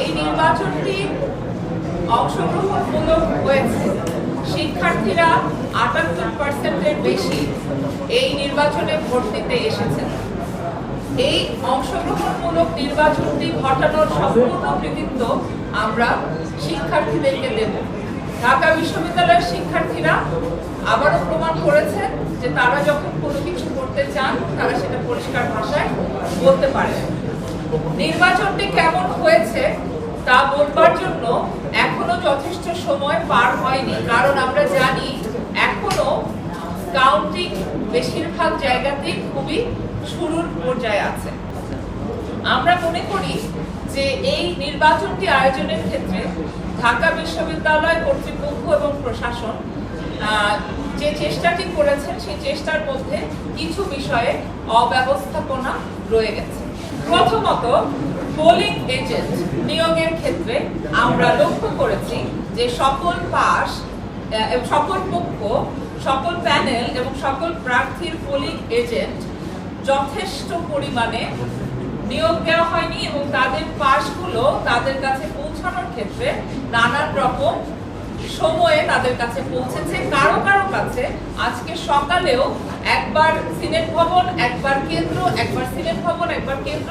এই নির্বাচনটি অংশগ্রহণমূলক হয়েছে। শিক্ষার্থীরা আটাত্তর পার্সেন্টের বেশি এই নির্বাচনে ভোট দিতে এসেছেন। এই অংশগ্রহণমূলক নির্বাচনটি ঘটানোর সম্পূর্ণ কৃতিত্ব আমরা শিক্ষার্থীদেরকে দেব। ঢাকা বিশ্ববিদ্যালয়ের শিক্ষার্থীরা আবারও প্রমাণ করেছেন যে তারা যখন কোনো কিছু করতে চান, তারা সেটা পরিষ্কার ভাষায় বলতে পারে। নির্বাচনটি কেমন তা বলবার জন্য এখনও যথেষ্ট সময় পার হয়নি। কারণ আমরা জানি এখনও কাউন্টিং বেশিরভাগ জায়গাতেই খুবই শুরুর পর্যায়ে আছে। আমরা মনে করি যে এই নির্বাচনটি আয়োজনের ক্ষেত্রে ঢাকা বিশ্ববিদ্যালয় কর্তৃপক্ষ এবং প্রশাসন যে চেষ্টাটি করেছেন সেই চেষ্টার মধ্যে কিছু বিষয়ে অব্যবস্থাপনা রয়ে গেছে। প্রথমত পোলিং এজেন্ট নিয়োগের ক্ষেত্রে আমরা লক্ষ্য করেছি যে সকল পাশ সকল পক্ষ, সকল প্যানেল এবং সকল প্রার্থীর পোলিং এজেন্ট যথেষ্ট পরিমাণে নিয়োগ দেওয়া হয়নি এবং তাদের পাশগুলো তাদের কাছে পৌঁছানোর ক্ষেত্রে নানান রকম সময়ে তাদের কাছে পৌঁছেছে। কারও কারও কাছে আজকে সকালেও একবার সিনেট ভবন, একবার কেন্দ্র, একবার সিনেট ভবন, একবার কেন্দ্র,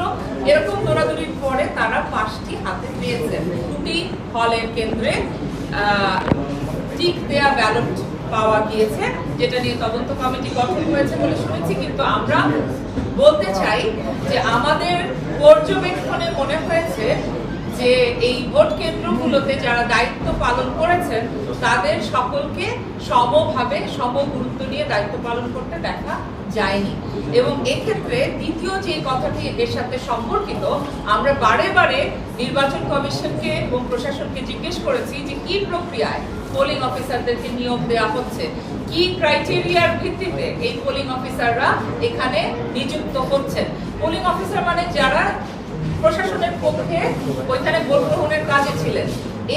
এরকম দৌড়াদৌড়ির পরে তারা পাশটি হাতে পেয়েছে। দুটি হলের কেন্দ্রে টিক দেয়া ব্যালট পাওয়া গিয়েছে, যেটা নিয়ে তদন্ত কমিটি গঠন হয়েছে বলে শুনেছি। কিন্তু আমরা বলতে চাই যে আমাদের পর্যবেক্ষণে মনে হয়েছে যে এই ভোট কেন্দ্রগুলোতে যারা দায়িত্ব পালন করেছেন, তাদের সকলকে সমভাবে সম গুরুত্ব নিয়ে দায়িত্ব পালন করতে দেখা যায়নি। এবং এক্ষেত্রে দ্বিতীয় যে কথাটি এর সাথে সম্পর্কিত, আমরা বারে বারে নির্বাচন কমিশনকে এবং প্রশাসনকে জিজ্ঞেস করেছি যে কি প্রক্রিয়ায় পোলিং অফিসারদেরকে নিয়োগ দেওয়া হচ্ছে? কি ক্রাইটেরিয়ার ভিত্তিতে এই পোলিং অফিসাররা এখানে নিযুক্ত হচ্ছেন? পোলিং অফিসার মানে যারা পক্ষে ওইখানে ভোট গ্রহণের কাজে ছিলেন।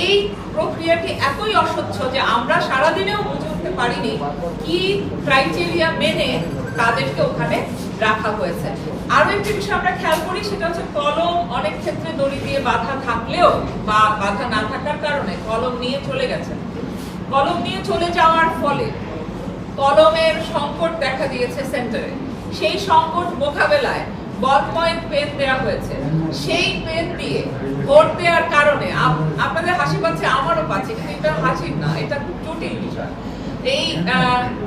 এই প্রক্রিয়াটি এতই অস্বচ্ছ যে আমরা সারাদিনেও বুঝে উঠতে পারিনি কি ক্রাইটেরিয়া মেনে তাদেরকে ওখানে রাখা হয়েছে। আরও একটি বিষয় আমরা খেয়াল করি, সেটা হচ্ছে কলম অনেক ক্ষেত্রে দড়ি দিয়ে বাধা থাকলেও বা বাধা না থাকার কারণে কলম নিয়ে চলে গেছেন কলম নিয়ে চলে যাওয়ার ফলে কলমের সংকট দেখা দিয়েছে সেন্টারে। সেই সংকট মোকাবেলায় বল পয়েন্ট পেন দেওয়া হয়েছে। সেই পেন দিয়ে ভোট দেওয়ার কারণে আপ- আপনাদের হাসি পাচ্ছে, আমারও পাচ্ছে, কিন্তু এটা হাসির না, এটা খুব জটিল বিষয়। এই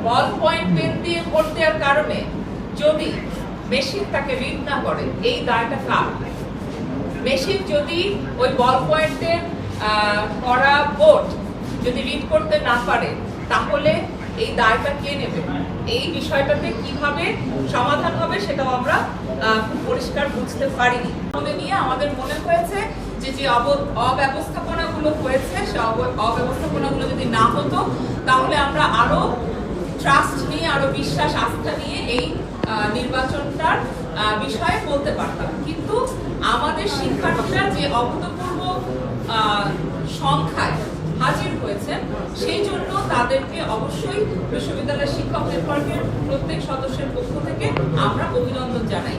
বল পয়েন্ট পেন দিয়ে ভোট দেওয়ার কারণে যদি মেশিন তাকে রিড না করে, এই দায়টা কার? মেশিন যদি ওই বল পয়েন্টের করা ভোট যদি রিড করতে না পারে, তাহলে এই দায়টা কে নেবে? এই বিষয়টাতে কীভাবে সমাধান হবে সেটাও আমরা খুব পরিষ্কার বুঝতে পারিনি। আমাদের নিয়ে আমাদের মনে হয়েছে যে যে অব্যবস্থাপনাগুলো হয়েছে, সে অব্যবস্থাপনাগুলো যদি না হতো, তাহলে আমরা আরও ট্রাস্ট নিয়ে, আরও বিশ্বাস, আস্থা নিয়ে এই নির্বাচনটার বিষয়ে বলতে পারতাম। কিন্তু আমাদের শিক্ষার্থীরা যে অভূতপূর্ব সংখ্যায় হাজির হয়েছেন সেই জন্য তাদেরকে অবশ্যই বিশ্ববিদ্যালয়ের শিক্ষক নেটওয়ার্কের প্রত্যেক সদস্যের পক্ষ থেকে আমরা অভিনন্দন জানাই।